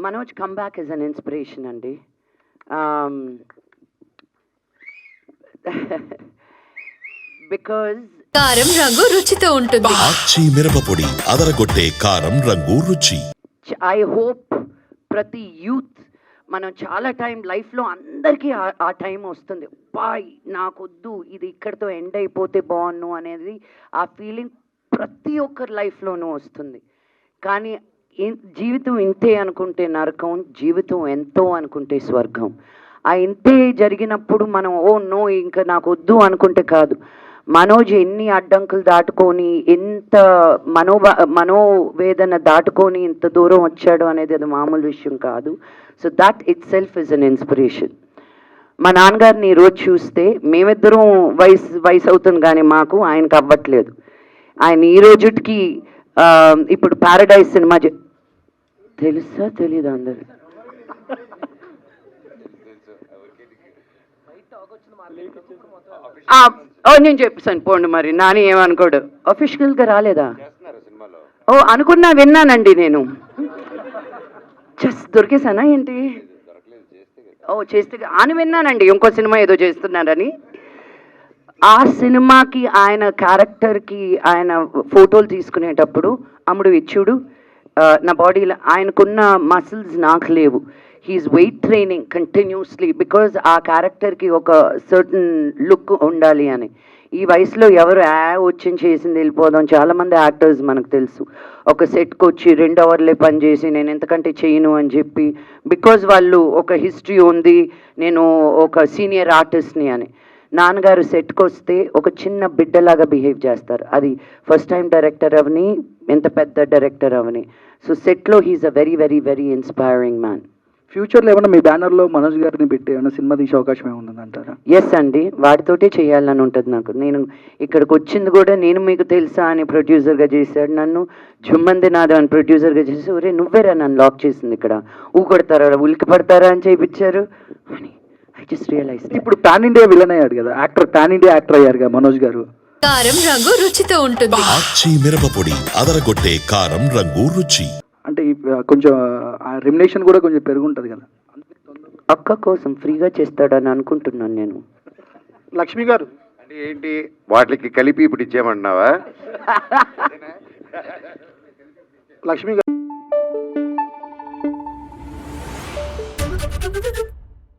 Manoj come back is an inspiration అండి. Um, because కారం రంగు రుచితో ఉంటుంది. ఆచి మిరపపొడి అదరగొట్టే కారం రంగు రుచి. ఐ హోప్ ప్రతి యూత్ మనం చాలా టైం లైఫ్లో అందరికీ ఆ- టైం వస్తుంది. బాయ్ నాకొద్దు ఇది ఇక్కడితో ఎండ్ అయిపోతే బాగున్ను అనేది ఆ ఫీలింగ్ ప్రతి ఒక్కరి లైఫ్లోనూ వస్తుంది. కానీ జీవితం ఇంతే అనుకుంటే నరకం జీవితం ఎంతో అనుకుంటే స్వర్గం. ఆ ఇంతే జరిగినప్పుడు మనం ఓ నో ఇంకా నాకు వద్దు అనుకుంటే కాదు. మనోజ్ ఎన్ని అడ్డంకులు దాటుకొని ఎంత మనోభా మనోవేదన దాటుకొని ఇంత దూరం వచ్చాడు అనేది అది మామూలు విషయం కాదు. So that itself is an inspiration మా నాన్నగారిని ఈ రోజు చూస్తే మేమిద్దరం వయసు వయసు అవుతుంది కానీ మాకు ఆయనకు అవ్వట్లేదు ఆయన ఈ రోజుకి ఇప్పుడు పారడైజ్ సినిమా తెలుసా తెలీదా అందరు నేను చెప్పాను పోండి మరి. నాని ఏమనుకోడు. అఫీషియల్గా రాలేదా? ఓ అనుకున్నా విన్నానండి నేను. చెస్ దొరికేసానా ఏంటి? ఓ చేస్తే అని విన్నానండి ఇంకో సినిమా ఏదో చేస్తున్నారని. ఆ సినిమాకి ఆయన క్యారెక్టర్కి ఆయన ఫోటోలు తీసుకునేటప్పుడు అమ్ముడు ఇచ్చుడు నా బాడీలో ఆయనకున్న మసిల్స్ నాకు లేవు. He's weight training continuously because ఆ క్యారెక్టర్కి ఒక సర్టన్ లుక్ ఉండాలి అని. ఈ వయసులో ఎవరు యా వచ్చింది చేసింది వెళ్ళిపోదాం చాలామంది యాక్టర్స్ మనకు తెలుసు. ఒక సెట్కి వచ్చి రెండు అవర్లే పని చేసి నేను ఎంతకంటే చేయను అని చెప్పి బికాజ్ వాళ్ళు ఒక హిస్టరీ ఉంది నేను ఒక సీనియర్ ఆర్టిస్ట్ని అని. నాన్నగారు సెట్కి వస్తే ఒక చిన్న బిడ్డలాగా బిహేవ్ చేస్తారు. అది ఫస్ట్ టైం డైరెక్టర్ అవని ఎంత పెద్ద డైరెక్టర్ అవని. సో సెట్లో he's a very very very inspiring man ఫ్యూచర్లో ఏమైనా మీ బ్యానర్లో మనోజ్ గారిని పెట్టి ఏమైనా సినిమా తీసే అవకాశం ఏముంది అంటారా? ఎస్ అండి. వాటితోటే చేయాలని ఉంటుంది నాకు. నేను ఇక్కడికి వచ్చింది కూడా నేను మీకు తెలుసా అని ప్రొడ్యూసర్గా చేశాడు నన్ను. జుమ్మంది నాదో అని ప్రొడ్యూసర్గా చేసి ఒరే నువ్వేరా నన్ను లాక్ చేసింది ఇక్కడ? ఊకొడతారా? ఉలికి పడతారా అని చేయించారు అని. ఐ జస్ట్ రియలైజ్ ఇప్పుడు పాన్ ఇండియా విలన్ అయ్యాడు కదా యాక్టర్ పాన్ ఇండియా యాక్టర్ అయ్యారు కదా మనోజ్ గారు. కారం రంగు రుచితో ఉంటుంది. ఆచి మిరపపొడి అదరగొట్టే కారం రంగు రుచి. అంటే ఈ, కొంచెం ఆ రెమినేషన్ కూడా కొంచెం పెరుగుంటుంది కదా. అక్క కోసం ఫ్రీగా చేస్తాడని అనుకుంటున్నాను నేను. లక్ష్మి గారు. అంటే ఏంటి? వాటికి కలిపి ఇప్పుడు ఇచ్చేయమంటున్నావా? లక్ష్మి గారు.